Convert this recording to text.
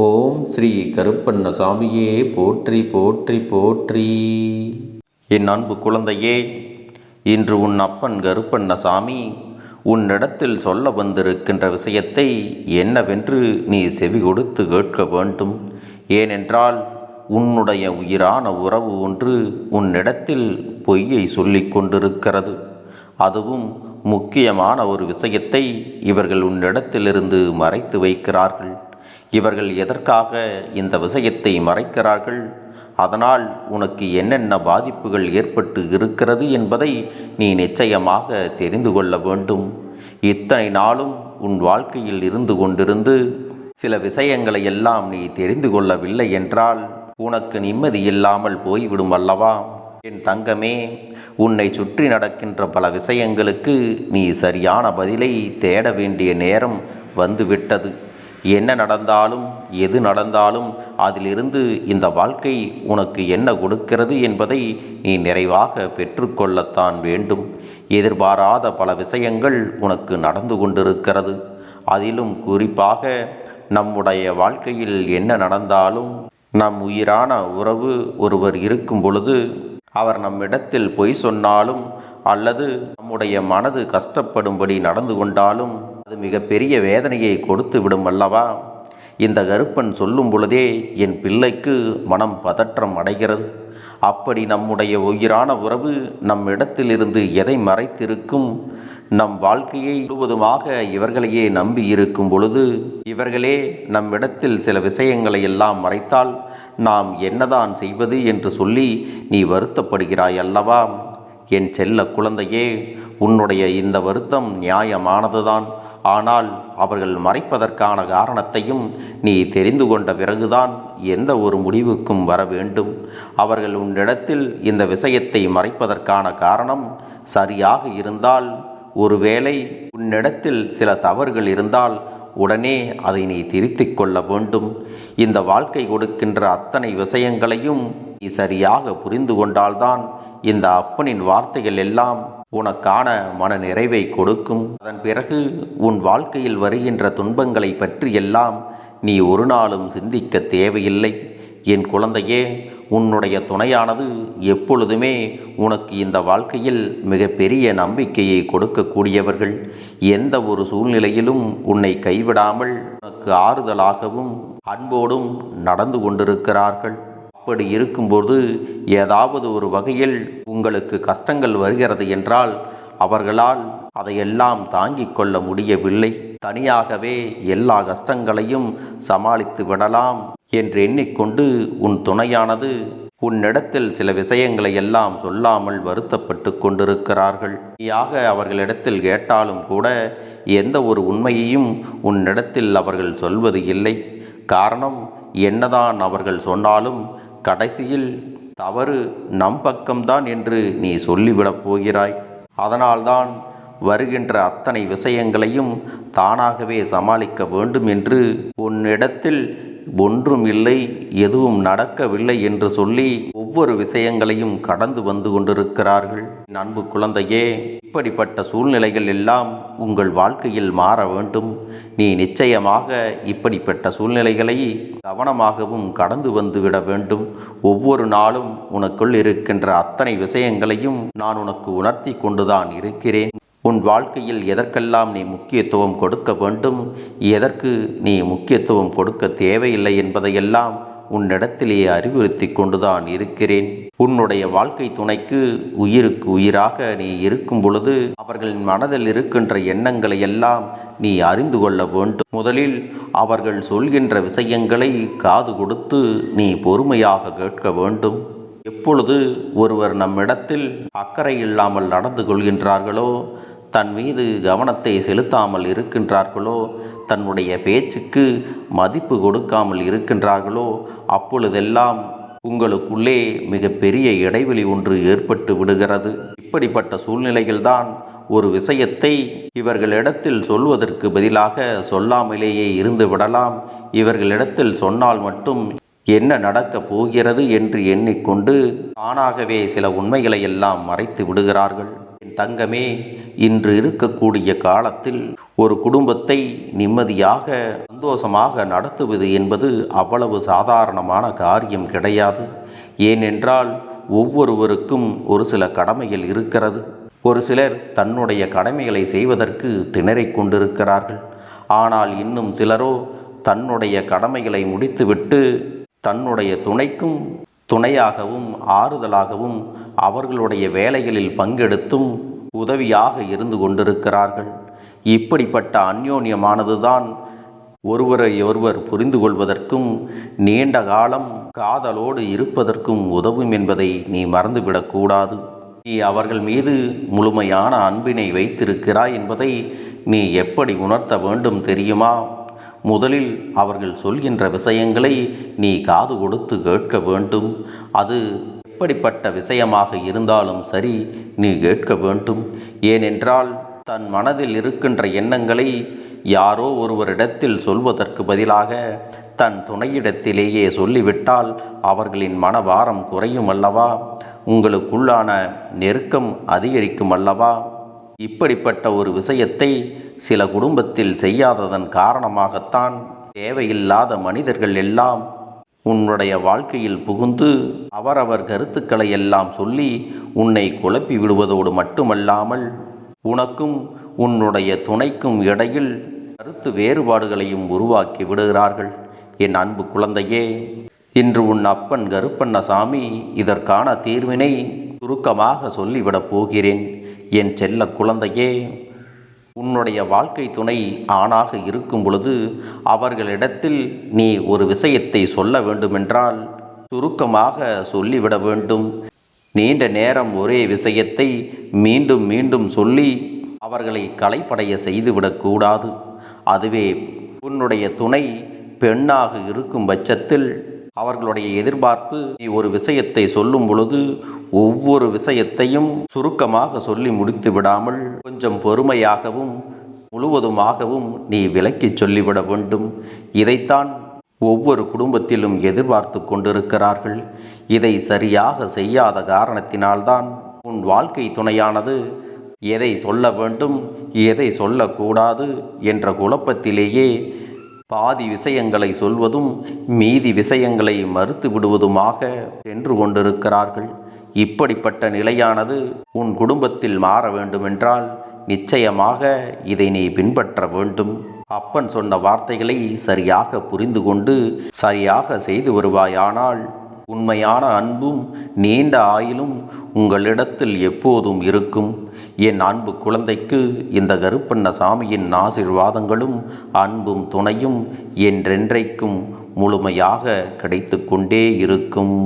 ஓம் ஸ்ரீ கருப்பண்ண சாமியே போற்றி போற்றி போற்றி. என் அன்பு குழந்தையே இன்று உன் அப்பன் கருப்பண்ணசாமி உன்னிடத்தில் சொல்ல வந்திருக்கின்ற விஷயத்தை என்னவென்று நீ செவி கொடுத்து கேட்க வேண்டும். ஏனென்றால் உன்னுடைய உயிரான உறவு ஒன்று உன்னிடத்தில் பொய்யை சொல்லிக் கொண்டிருக்கிறது. அதுவும் முக்கியமான ஒரு விஷயத்தை இவர்கள் உன்னிடத்திலிருந்து மறைத்து வைக்கிறார்கள். இவர்கள் எதற்காக இந்த விஷயத்தை மறைக்கிறார்கள்? அதனால் உனக்கு என்னென்ன பாதிப்புகள் ஏற்பட்டு இருக்கிறது என்பதை நீ நிச்சயமாக தெரிந்து கொள்ள வேண்டும். இத்தனை நாளும் உன் வாழ்க்கையில் இருந்து கொண்டிருந்து சில விஷயங்களை எல்லாம் நீ தெரிந்து கொள்ளவில்லை என்றால் உனக்கு நிம்மதி இல்லாமல் போய்விடும் அல்லவா? என் தங்கமே உன்னை சுற்றி நடக்கின்ற பல விஷயங்களுக்கு நீ சரியான பதிலை தேட வேண்டிய நேரம் வந்துவிட்டது. என்ன நடந்தாலும் எது நடந்தாலும் அதிலிருந்து இந்த வாழ்க்கை உனக்கு என்ன கொடுக்கிறது என்பதை நீ நிறைவாக பெற்றுக்கொள்ளத்தான் வேண்டும். எதிர்பாராத பல விஷயங்கள் உனக்கு நடந்து கொண்டிருக்கிறது. அதிலும் குறிப்பாக நம்முடைய வாழ்க்கையில் என்ன நடந்தாலும் நம் உயிரான உறவு ஒருவர் இருக்கும் பொழுது அவர் நம்மிடத்தில் பொய் சொன்னாலும் அல்லது நம்முடைய மனது கஷ்டப்படும்படி நடந்து கொண்டாலும் அது மிகப்பெரிய வேதனையை கொடுத்து விடும் அல்லவா? இந்த கருப்பன் சொல்லும் பொழுதே என் பிள்ளைக்கு மனம் பதற்றம் அடைகிறது. அப்படி நம்முடைய உயிரான உறவு நம் இடத்திலிருந்து எதை மறைத்திருக்கும்? நம் வாழ்க்கையை முழுவதுமாக இவர்களையே நம்பி இருக்கும் பொழுது இவர்களே நம் இடத்தில் சில விஷயங்களை எல்லாம் மறைத்தால் நாம் என்னதான் செய்வது என்று சொல்லி நீ வருத்தப்படுகிறாய் அல்லவா? என் செல்ல குழந்தையே உன்னுடைய இந்த வருத்தம் நியாயமானதுதான். ஆனால் அவர்கள் மறைப்பதற்கான காரணத்தையும் நீ தெரிந்து கொண்ட பிறகுதான் எந்த ஒரு முடிவுக்கும் வர வேண்டும். அவர்கள் உன்னிடத்தில் இந்த விஷயத்தை மறைப்பதற்கான காரணம் சரியாக இருந்தால் ஒருவேளை உன்னிடத்தில் சில தவறுகள் இருந்தால் உடனே அதை நீ திருத்திக் கொள்ள வேண்டும். இந்த வாழ்க்கை கொடுக்கின்ற அத்தனை விஷயங்களையும் நீ சரியாக புரிந்து கொண்டால்தான் இந்த அப்பனின் வார்த்தைகள் எல்லாம் உனக்கான மன நிறைவை கொடுக்கும். அதன் பிறகு உன் வாழ்க்கையில் வருகின்ற துன்பங்களை பற்றி எல்லாம் நீ ஒரு நாளும் சிந்திக்க தேவையில்லை. என் குழந்தையே உன்னுடைய துணையானது எப்பொழுதுமே உனக்கு இந்த வாழ்க்கையில் மிகப்பெரிய நம்பிக்கையை கொடுக்கக்கூடியவர்கள். எந்த ஒரு சூழ்நிலையிலும் உன்னை கைவிடாமல் உனக்கு ஆறுதலாகவும் அன்போடும் நடந்து கொண்டிருக்கிறார்கள். அப்படி இருக்கும்போது ஏதாவது ஒரு வகையில் உங்களுக்கு கஷ்டங்கள் வருகிறது என்றால் அவர்களால் அதையெல்லாம் தாங்கிக் கொள்ள முடியவில்லை. தனியாகவே எல்லா கஷ்டங்களையும் சமாளித்து விடலாம் என்று எண்ணிக்கொண்டு உன் துணையானது உன்னிடத்தில் சில விஷயங்களை எல்லாம் சொல்லாமல் வருத்தப்பட்டு கொண்டிருக்கிறார்கள். நீயாக அவர்களிடத்தில் கேட்டாலும் கூட எந்த ஒரு உண்மையையும் உன்னிடத்தில் அவர்கள் சொல்வது இல்லை. காரணம் என்னதான் அவர்கள் சொன்னாலும் கடைசியில் தவறு நம் பக்கம்தான் என்று நீ சொல்லிவிடப் போகிறாய். அதனால்தான் வருகின்ற அத்தனை விஷயங்களையும் தானாகவே சமாளிக்க வேண்டும் என்று உன்னிடத்தில் ஒன்றும் இல்லை எதுவும் நடக்கவில்லை என்று சொல்லி ஒவ்வொரு விஷயங்களையும் கடந்து வந்து கொண்டிருக்கிறார்கள். அன்பு குழந்தையே இப்படிப்பட்ட சூழ்நிலைகள் எல்லாம் உங்கள் வாழ்க்கையில் மாற வேண்டும். நீ நிச்சயமாக இப்படிப்பட்ட சூழ்நிலைகளை கவனமாகவும் கடந்து வந்து விட வேண்டும். ஒவ்வொரு நாளும் உனக்குள் இருக்கின்ற அத்தனை விஷயங்களையும் நான் உனக்கு உணர்த்தி கொண்டுதான் இருக்கிறேன். உன் வாழ்க்கையில் எதற்கெல்லாம் நீ முக்கியத்துவம் கொடுக்க வேண்டும்? எதற்கு நீ முக்கியத்துவம் கொடுக்க தேவையில்லை என்பதையெல்லாம் உன்னிடத்திலேயே அறிவுறுத்தி கொண்டுதான் இருக்கிறேன். உன்னுடைய வாழ்க்கை துணைக்கு உயிருக்கு உயிராக நீ இருக்கும் பொழுது அவர்களின் மனதில் இருக்கின்ற எண்ணங்களை எல்லாம் நீ அறிந்து கொள்ள வேண்டும். முதலில் அவர்கள் சொல்கின்ற விஷயங்களை காது கொடுத்து நீ பொறுமையாக கேட்க வேண்டும். எப்பொழுது ஒருவர் நம்மிடத்தில் அக்கறை இல்லாமல் நடந்து கொள்கின்றார்களோ தன் மீது கவனத்தை செலுத்தாமல் இருக்கின்றார்களோ தன்னுடைய பேச்சுக்கு மதிப்பு கொடுக்காமல் இருக்கின்றார்களோ அப்பொழுதெல்லாம் உங்களுக்குள்ளே மிகப்பெரிய இடைவெளி ஒன்று ஏற்பட்டு விடுகிறது. இப்படிப்பட்ட சூழ்நிலைகள்தான் ஒரு விஷயத்தை இவர்களிடத்தில் சொல்வதற்கு பதிலாக சொல்லாமலேயே இருந்து விடலாம். இவர்களிடத்தில் சொன்னால் மட்டும் என்ன நடக்கப் போகிறது என்று எண்ணிக்கொண்டு தானாகவே சில உண்மைகளை எல்லாம் மறைத்து விடுகிறார்கள். தங்கமே இன்று இருக்கக்கூடிய காலத்தில் ஒரு குடும்பத்தை நிம்மதியாக சந்தோஷமாக நடத்துவது என்பது அவ்வளவு சாதாரணமான காரியம் கிடையாது. ஏனென்றால் ஒவ்வொருவருக்கும் ஒரு சில கடமைகள் இருக்கிறது. ஒரு சிலர் தன்னுடைய கடமைகளை செய்வதற்கு திணறிக் கொண்டிருக்கிறார்கள். ஆனால் இன்னும் சிலரோ தன்னுடைய கடமைகளை முடித்துவிட்டு தன்னுடைய துணைக்கும் துணையாகவும் ஆறுதலாகவும் அவர்களுடைய வேலைகளில் பங்கெடுத்தும் உதவியாக இருந்து கொண்டிருக்கிறார்கள். இப்படிப்பட்ட அந்யோன்யமானதுதான் ஒருவரை ஒருவர் புரிந்து கொள்வதற்கும் நீண்ட காலம் காதலோடு இருப்பதற்கும் உதவும் என்பதை நீ மறந்துவிடக்கூடாது நீ அவர்கள் மீது முழுமையான அன்பினை வைத்திருக்கிறாய் என்பதை நீ எப்படி உணர்த்த வேண்டும் தெரியுமா? முதலில் அவர்கள் சொல்கின்ற விஷயங்களை நீ காது கொடுத்து கேட்க வேண்டும். அது எப்படிப்பட்ட விஷயமாக இருந்தாலும் சரி நீ கேட்க வேண்டும். ஏனென்றால் தன் மனதில் இருக்கின்ற எண்ணங்களை யாரோ ஒருவரிடத்தில் சொல்வதற்கு பதிலாக தன் துணையிடத்திலேயே சொல்லிவிட்டால் அவர்களின் மனபாரம் குறையும் அல்லவா? உங்களுக்குள்ளான நெருக்கம் அதிகரிக்கும் அல்லவா? இப்படிப்பட்ட ஒரு விஷயத்தை சில குடும்பத்தில் செய்யாததன் காரணமாகத்தான் தேவையில்லாத மனிதர்கள் எல்லாம் உன்னுடைய வாழ்க்கையில் புகுந்து அவரவர் கருத்துக்களை எல்லாம் சொல்லி உன்னை குழப்பி விடுவதோடு மட்டுமல்லாமல் உனக்கும் உன்னுடைய துணைக்கும் இடையில் கருத்து வேறுபாடுகளையும் உருவாக்கி விடுகிறார்கள். என் அன்பு குழந்தையே இன்று உன் அப்பன் கருப்பண்ணசாமி இதற்கான தீர்வினை சுருக்கமாக சொல்லிவிடப் போகிறேன். என் செல்ல குழந்தையே உன்னுடைய வாழ்க்கை துணை ஆணாக இருக்கும் பொழுது அவர்களிடத்தில் நீ ஒரு விஷயத்தை சொல்ல வேண்டுமென்றால் சுருக்கமாக சொல்லிவிட வேண்டும். நீண்ட நேரம் ஒரே விஷயத்தை மீண்டும் மீண்டும் சொல்லி அவர்களை களைப்படைய செய்துவிடக்கூடாது அதுவே உன்னுடைய துணை பெண்ணாக இருக்கும் பட்சத்தில் அவர்களுடைய எதிர்பார்ப்பு நீ ஒரு விஷயத்தை சொல்லும் பொழுது ஒவ்வொரு விஷயத்தையும் சுருக்கமாக சொல்லி முடித்து விடாமல் கொஞ்சம் பொறுமையாகவும் முழுவதுமாகவும் நீ விலக்கி சொல்லிவிட வேண்டும். இதைத்தான் ஒவ்வொரு குடும்பத்திலும் எதிர்பார்த்து கொண்டிருக்கிறார்கள். இதை சரியாக செய்யாத காரணத்தினால்தான் உன் வாழ்க்கை துணையானது எதை சொல்ல வேண்டும் எதை சொல்லக்கூடாது என்ற குழப்பத்திலேயே பாதி விஷயங்களை சொல்வதும் மீதி விஷயங்களை மறுத்து விடுவதுமாக சென்று கொண்டிருக்கிறார்கள். இப்படிப்பட்ட நிலையானது உன் குடும்பத்தில் மாற வேண்டுமென்றால் நிச்சயமாக இதை நீ பின்பற்ற வேண்டும். அப்பன் சொன்ன வார்த்தைகளை சரியாக புரிந்து கொண்டு சரியாக செய்து வருவாயானால் உண்மையான அன்பும் நீண்ட ஆயிலும் உங்களிடத்தில் எப்போதும் இருக்கும். என் அன்பு குழந்தைக்கு இந்த கருப்பண்ண சாமியின் ஆசிர்வாதங்களும் அன்பும் துணையும் என்றென்றைக்கும் முழுமையாக கிடைத்து கொண்டே இருக்கும்.